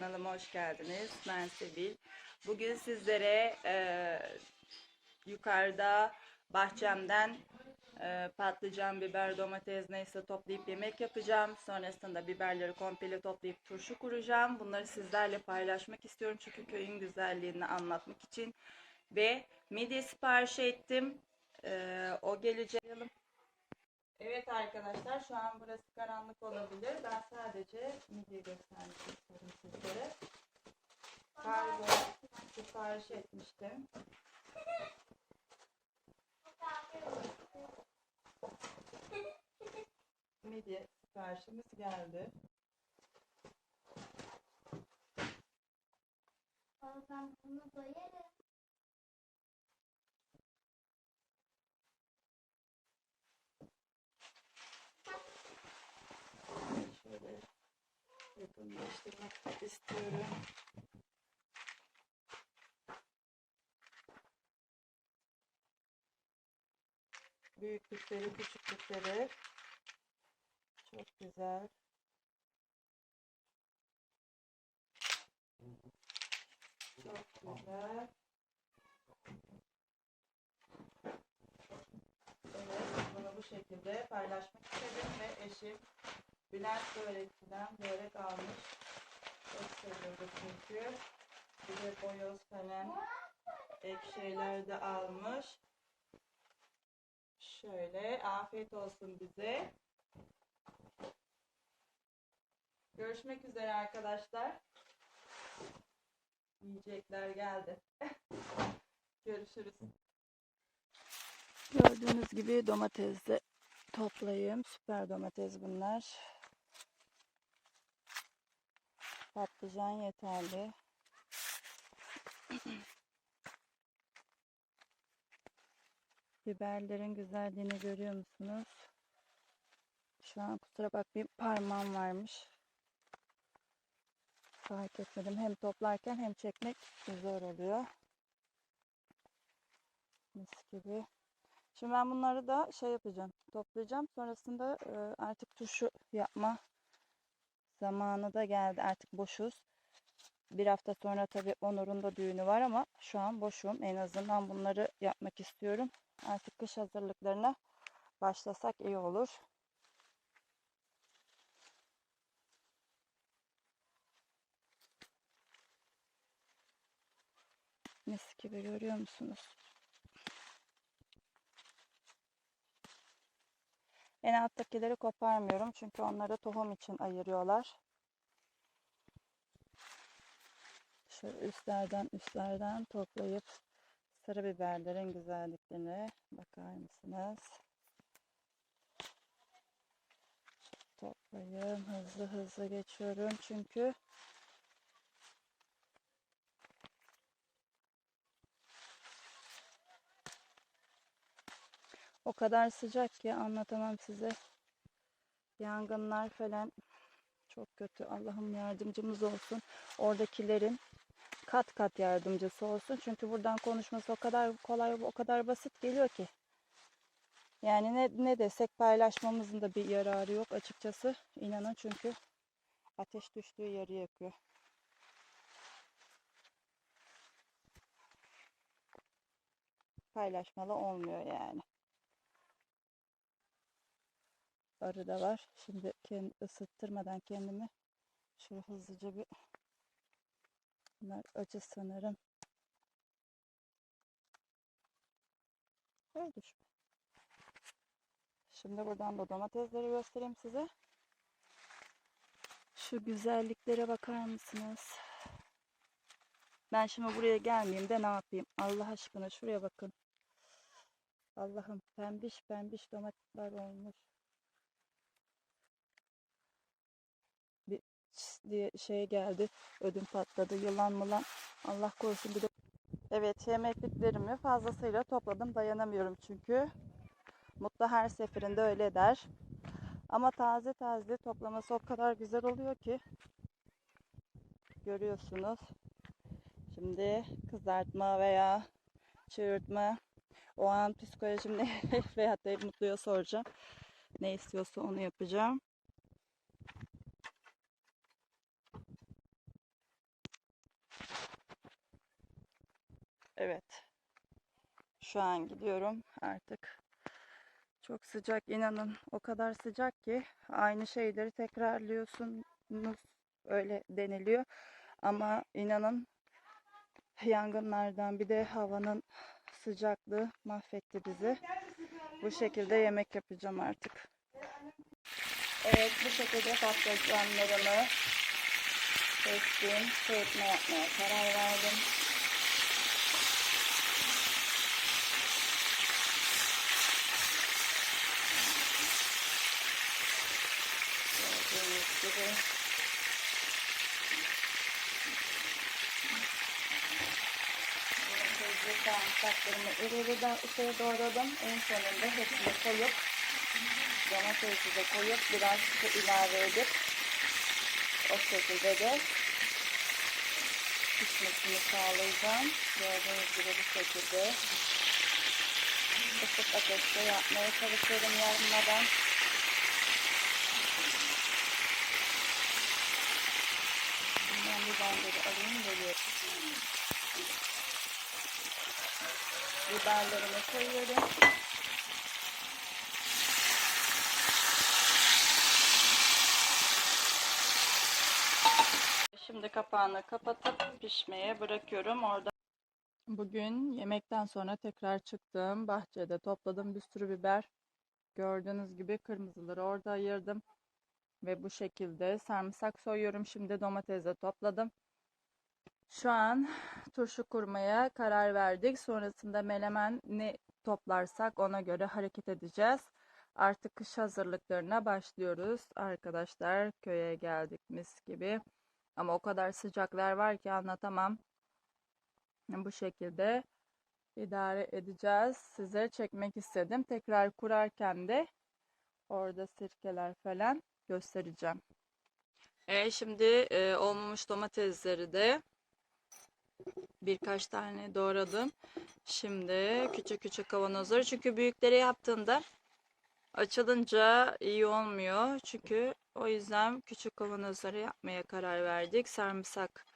Kanalıma hoş geldiniz. Ben Sevil. Bugün sizlere e, yukarıda bahçemden e, patlıcan, biber, domates neyse toplayıp yemek yapacağım. Sonrasında biberleri komple toplayıp turşu kuracağım. Bunları sizlerle paylaşmak istiyorum çünkü köyün güzelliğini anlatmak için. Ve midye sipariş ettim. E, o gelecek. Evet arkadaşlar şu an burası karanlık olabilir. Ben sadece midye göstermek istiyorum sizlere. Kargo sipariş etmiştim. Midye siparişimiz geldi. Ben bunu doyarım. Şöyle yakınlaştırmak istiyorum. Büyüklükleri, küçüklükleri çok güzel. Çok güzel. Evet, bunu bu şekilde paylaşmak istedim ve eşim Bülent Börekçi'den börek almış. Çok seviyordu çünkü. Bir de boyoz falan ek şeyler de almış. Şöyle afiyet olsun bize. Görüşmek üzere arkadaşlar. Yiyecekler geldi. Görüşürüz. Gördüğünüz gibi domates de toplayayım. Süper domates bunlar. Patlıcan yeterli. Biberlerin güzelliğini görüyor musunuz? Şu an kusura bakmayın parmağım varmış. Fark etmedim. Hem toplarken hem çekmek zor oluyor. Mis gibi. Şimdi ben bunları da şey yapacağım. Toplayacağım. Sonrasında e, artık turşu yapma zamanı da geldi. Artık boşuz. Bir hafta sonra tabii Onur'un da düğünü var ama şu an boşum. En azından bunları yapmak istiyorum. Artık kış hazırlıklarına başlasak iyi olur. Mis gibi görüyor musunuz? En alttakileri koparmıyorum çünkü onları tohum için ayırıyorlar. Şöyle üstlerden üstlerden toplayıp sarı biberlerin güzelliklerine bakar mısınız? Toplayayım. Hızlı hızlı geçiyorum çünkü o kadar sıcak ki anlatamam size. Yangınlar falan çok kötü. Allah'ım yardımcımız olsun. Oradakilerin kat kat yardımcısı olsun. Çünkü buradan konuşması o kadar kolay, o kadar basit geliyor ki. Yani ne, ne desek paylaşmamızın da bir yararı yok açıkçası. İnanın çünkü ateş düştüğü yeri yakıyor. Paylaşmalı olmuyor yani. Arı da var. Şimdi kendi ısıttırmadan kendimi şöyle hızlıca bir bunlar acı sanırım. Öyle düşme. Şimdi buradan da domatesleri göstereyim size. Şu güzelliklere bakar mısınız? Ben şimdi buraya gelmeyeyim de ne yapayım? Allah aşkına şuraya bakın. Allah'ım pembiş pembiş domatesler olmuş. Bir çıs diye şey geldi. Ödüm patladı. Yılan mılan. Allah korusun bir de. Evet yemekliklerimi fazlasıyla topladım. Dayanamıyorum çünkü. Mutlu her seferinde öyle der. Ama taze taze toplaması o kadar güzel oluyor ki. Görüyorsunuz. Şimdi kızartma veya çığırtma o an psikolojim ne veyahut da mutluya soracağım. Ne istiyorsa onu yapacağım. Evet. Şu an gidiyorum artık. Çok sıcak inanın. O kadar sıcak ki aynı şeyleri tekrarlıyorsunuz. Öyle deniliyor. Ama inanın yangınlardan bir de havanın sıcaklığı mahvetti bizi. Bu şekilde yemek yapacağım artık. Evet bu şekilde patlıcanlarımı kestim. Soğutma yapmaya karar verdim. Gördüğünüz gibi. Hızlı sarımsaklarımı iri da şey doğradım. En sonunda hepsini koyup domatesi de koyup biraz su ilave edip o şekilde de pişmesini sağlayacağım. Gördüğünüz gibi bu şekilde kısık ateşte yapmaya çalışıyorum yanmadan. Bandırı alayım geliyorum. Biberlerimi koyuyorum. Şimdi kapağını kapatıp pişmeye bırakıyorum. Orada bugün yemekten sonra tekrar çıktım. Bahçede topladım bir sürü biber. Gördüğünüz gibi kırmızıları orada ayırdım. Ve bu şekilde sarımsak soyuyorum. Şimdi domates de topladım. Şu an turşu kurmaya karar verdik. Sonrasında menemen ne toplarsak ona göre hareket edeceğiz. Artık kış hazırlıklarına başlıyoruz. Arkadaşlar köye geldik mis gibi. Ama o kadar sıcaklar var ki anlatamam. Bu şekilde idare edeceğiz. Size çekmek istedim. Tekrar kurarken de orada sirkeler falan göstereceğim. E, şimdi e, olmamış domatesleri de birkaç tane doğradım. Şimdi küçük küçük kavanozları çünkü büyükleri yaptığında açılınca iyi olmuyor. Çünkü o yüzden küçük kavanozları yapmaya karar verdik. Sarımsak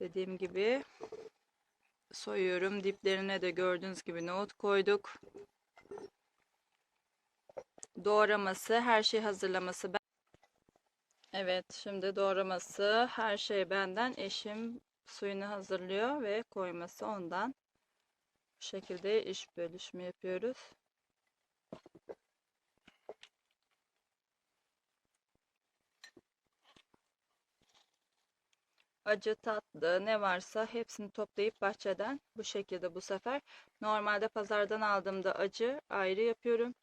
dediğim gibi soyuyorum. Diplerine de gördüğünüz gibi nohut koyduk. Doğraması, her şey hazırlaması ben. Evet, şimdi doğraması, her şey benden. Eşim suyunu hazırlıyor ve koyması ondan. Bu şekilde iş bölüşümü yapıyoruz. Acı tatlı ne varsa hepsini toplayıp bahçeden bu şekilde bu sefer. Normalde pazardan aldığımda acı ayrı yapıyorum.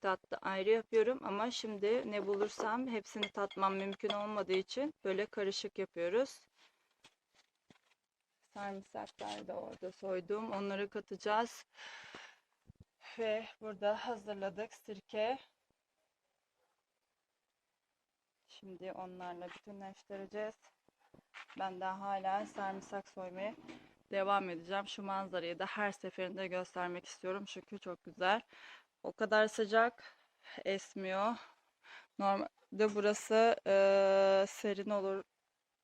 Tatlı ayrı yapıyorum ama şimdi ne bulursam hepsini tatmam mümkün olmadığı için böyle karışık yapıyoruz. Sarımsaklar da orada soydum. Onları katacağız. Ve burada hazırladık sirke. Şimdi onlarla bütünleştireceğiz. Ben daha hala sarımsak soymaya devam edeceğim. Şu manzarayı da her seferinde göstermek istiyorum. Çünkü çok güzel. O kadar sıcak esmiyor. Normalde burası eee, serin olur,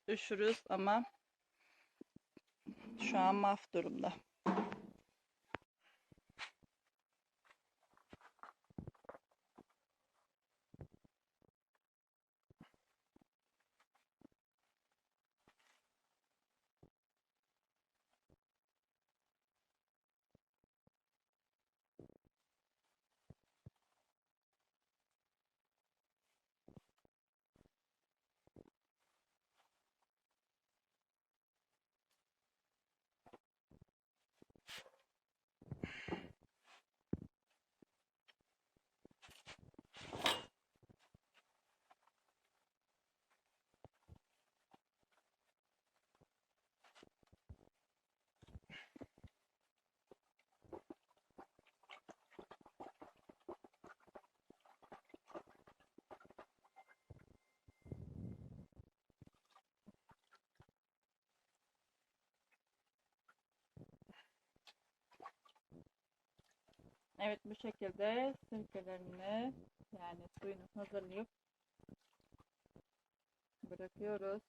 üşürüz ama şu an maf durumda. Evet bu şekilde sirkelerini yani suyunu hazırlayıp bırakıyoruz.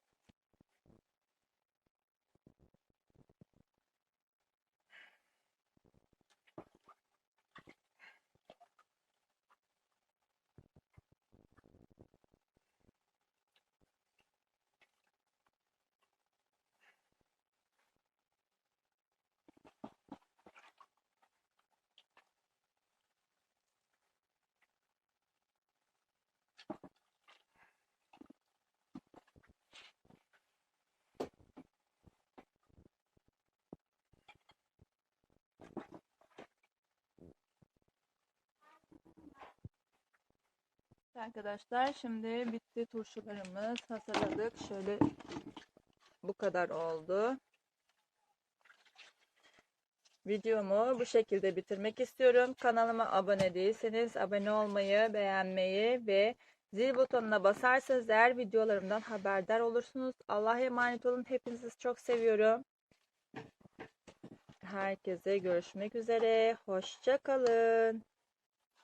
Arkadaşlar şimdi bitti turşularımız hazırladık. Şöyle bu kadar oldu. Videomu bu şekilde bitirmek istiyorum. Kanalıma abone değilseniz abone olmayı, beğenmeyi ve zil butonuna basarsanız eğer videolarımdan haberdar olursunuz. Allah'a emanet olun. Hepinizi çok seviyorum. Herkese görüşmek üzere. Hoşça kalın.